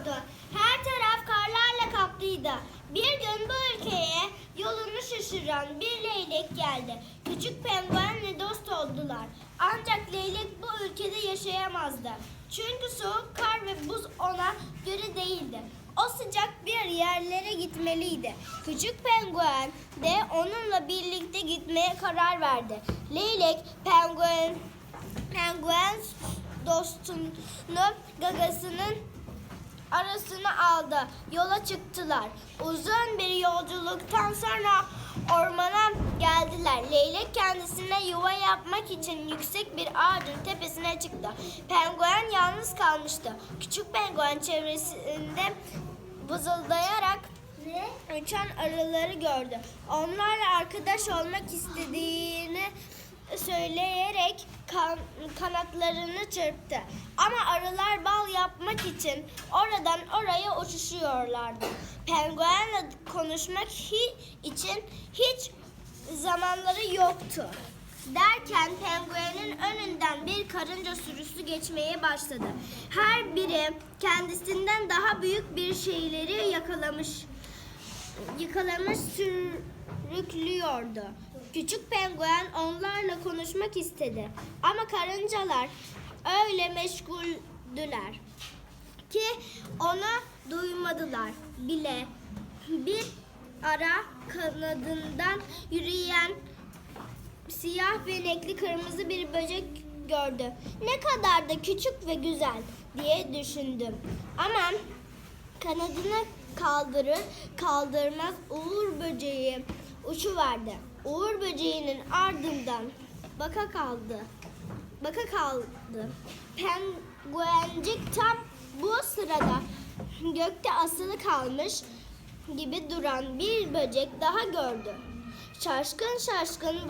yağıyordu. Her taraf karlarla kaplıydı. Bir gün bu ülkeye yolunu şaşıran bir leylek geldi. Küçük penguenle dost oldular. Ancak leylek bu ülkede yaşayamazdı. Çünkü soğuk kar ve buz ona göre değildi. O sıcak bir yerlere gitmeliydi. Küçük penguen de onunla birlikte gitmeye karar verdi. Leylek penguen penguen dostunu gagasının arasına aldı. Yola çıktılar. Uzun bir yolculuktan sonra ormana geldiler. Leylek kendisine yuva yapmak için yüksek bir ağacın tepesine çıktı. Penguen yalnız kalmıştı. Küçük penguen çevresinde vızıldayarak uçan arıları gördü. Onlarla arkadaş olmak istediğini söyleyerek kan- kanatlarını çırptı. Ama arılar bal yapmak için oradan oraya uçuşuyorlardı. Penguenle konuşmak hi- için hiç zamanları yoktu. Derken penguenin önünden bir karınca sürüsü geçmeye başladı. Her biri kendisinden daha büyük bir şeyleri yakalamış yıkalamış sürüklüyordu. Küçük penguen onlarla konuşmak istedi. Ama karıncalar öyle meşguldüler ki onu duymadılar bile. Bir ara kanadından yürüyen siyah benekli kırmızı bir böcek gördü. Ne kadar da küçük ve güzel diye düşündüm. Ama kanadını kaldırır kaldırmaz Uğur böceği uçuverdi. Uğur böceğinin ardından baka kaldı. Baka kaldı. Penguencik tam bu sırada gökte asılı kalmış gibi duran bir böcek daha gördü. Şaşkın şaşkın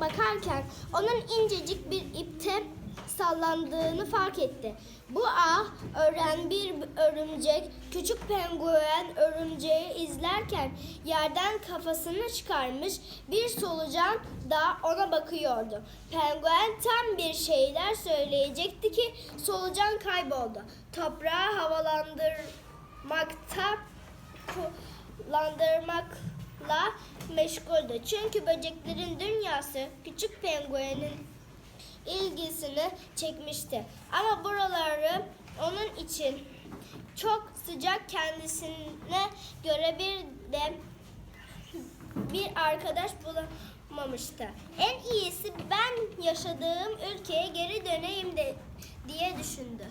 bakarken onun incecik bir ipte sallandığını fark etti. Bu ağ ören bir örümcek küçük penguen örümceği izlerken yerden kafasını çıkarmış bir solucan da ona bakıyordu. Penguen tam bir şeyler söyleyecekti ki solucan kayboldu. Toprağı havalandırmakta kullandırmakla meşguldü. Çünkü böceklerin dünyası küçük penguenin ilgisini çekmişti. Ama buraları onun için çok sıcak kendisine göre bir de bir arkadaş bulamamıştı. En iyisi ben yaşadığım ülkeye geri döneyim de diye düşündü.